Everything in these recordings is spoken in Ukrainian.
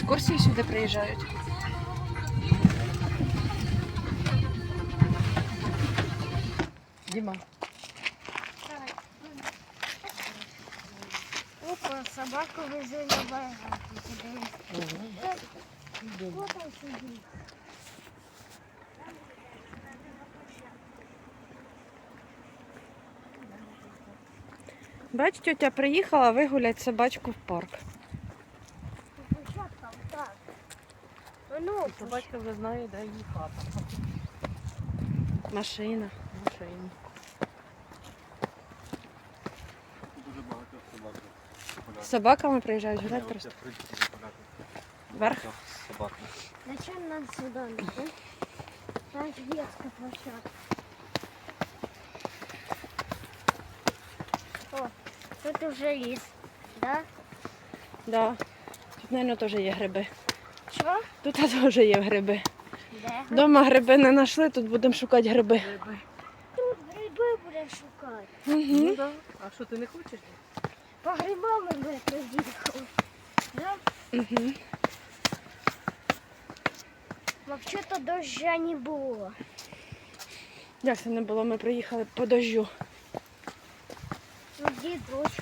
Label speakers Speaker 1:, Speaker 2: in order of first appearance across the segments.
Speaker 1: екскурсії сюди приїжджають. Діма.
Speaker 2: Опа, собаку везли на байгаку. Вот.
Speaker 1: Бач, тетя приїхала вигуляти собачку в парк.
Speaker 2: Площадка вот так. Ну,
Speaker 3: Собачка вже знає, де її хата.
Speaker 1: Машина.
Speaker 3: Машина.
Speaker 4: Дуже багато собак.
Speaker 1: З собаками приїжджають гуляти просто. Вверх?
Speaker 4: Собак.
Speaker 2: зачем нам сюда надо? Там же детская площадка. О, тут уже ліс, да?
Speaker 1: Да. Тут, мабуть, теж є гриби.
Speaker 2: Що?
Speaker 1: Тут теж є гриби.
Speaker 2: Де?
Speaker 1: Дома гриби не знайшли, тут будемо шукати гриби.
Speaker 3: Гриби.
Speaker 2: Тут гриби будемо шукати.
Speaker 3: Ну
Speaker 1: Угу.
Speaker 3: да. А що ти не хочеш?
Speaker 2: По грибам ми приїхали. Да?
Speaker 1: Угу.
Speaker 2: Вообще-то дождя не було.
Speaker 1: Як це не було? Ми приїхали по дождю.
Speaker 2: Ну, де дощ?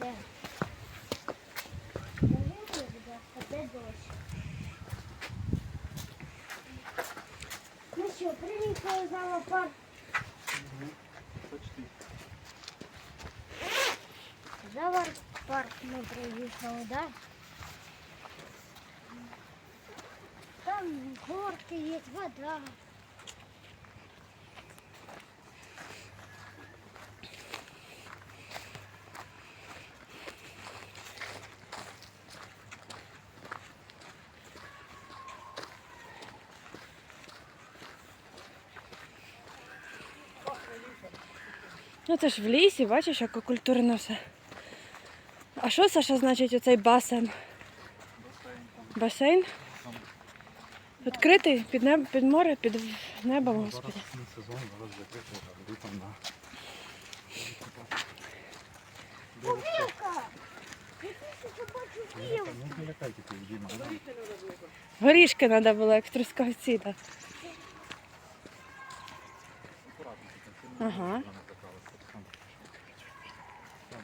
Speaker 2: Де? Скажи, де? А де дощ? Ну що, приїхали в зоопарк.
Speaker 4: Почти.
Speaker 2: В зоопарк ми приїхали, да? Там горки є, вода.
Speaker 1: Ну це ж в лісі, бачиш, яка культурна все. А що Саша значить оцей басейн? Басейн? Відкритий під неб, під море, під небом, господи.
Speaker 4: Сезон, зараз закрито, а літом на.
Speaker 1: Горішки треба було, як в трускавці. Так. Ага.
Speaker 4: вона закалась, так сам. Так, давай, це не вона закає.
Speaker 1: Білка. Білка.
Speaker 4: Тебе якісь, що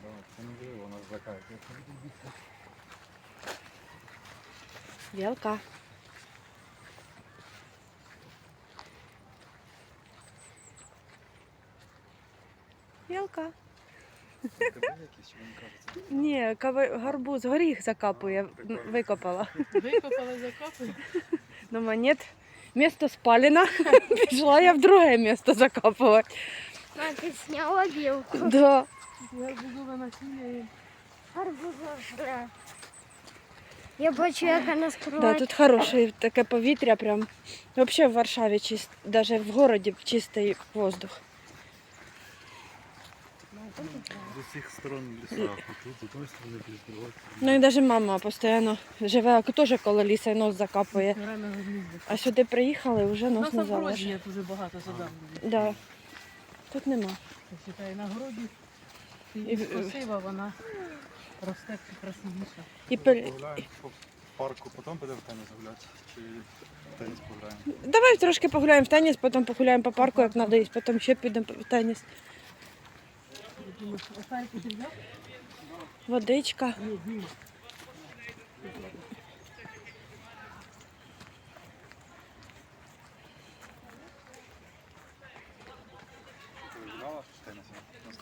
Speaker 4: мені кажеться?
Speaker 1: Ні, кави- гарбуз, горіх закапує, викопала.
Speaker 3: Викопали, закопали.
Speaker 1: Думаю, ні, місто спалено. Пішла я в друге місто закапувати.
Speaker 2: А, ти сняла вілку.
Speaker 1: Да.
Speaker 3: Я насіння
Speaker 2: Арбуза жре. Я бачу, як вона
Speaker 1: Да, тут хороше таке повітря прям. Взагалі в Варшаві чист, навіть в городі чистий воздух.
Speaker 4: З усіх сторон ліса, тут, з одної сторони.
Speaker 1: Ну і навіть мама постійно живе, теж коло ліса і нос закапує. А сюди приїхали, вже нос не залишить.
Speaker 3: дуже багато садам.
Speaker 1: Да. Тут нема.
Speaker 3: Вважаю, на городі
Speaker 1: І
Speaker 3: красива, вона росте красивіша.
Speaker 1: І пер...
Speaker 4: Погуляємо по парку, потім підемо в теніс гуляти. Чи в теніс пограємо.
Speaker 1: Давай трошки погуляємо в теніс, потім погуляємо по парку, як надо, потім ще підемо в теніс. Водичка.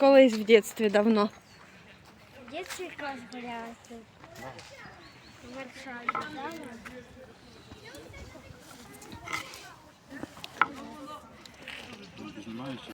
Speaker 1: Колись в дитинстві давно.
Speaker 2: В дитинстві якраз гуляла тут.
Speaker 4: Да.
Speaker 2: В Варшаві, да?
Speaker 4: Знімаєш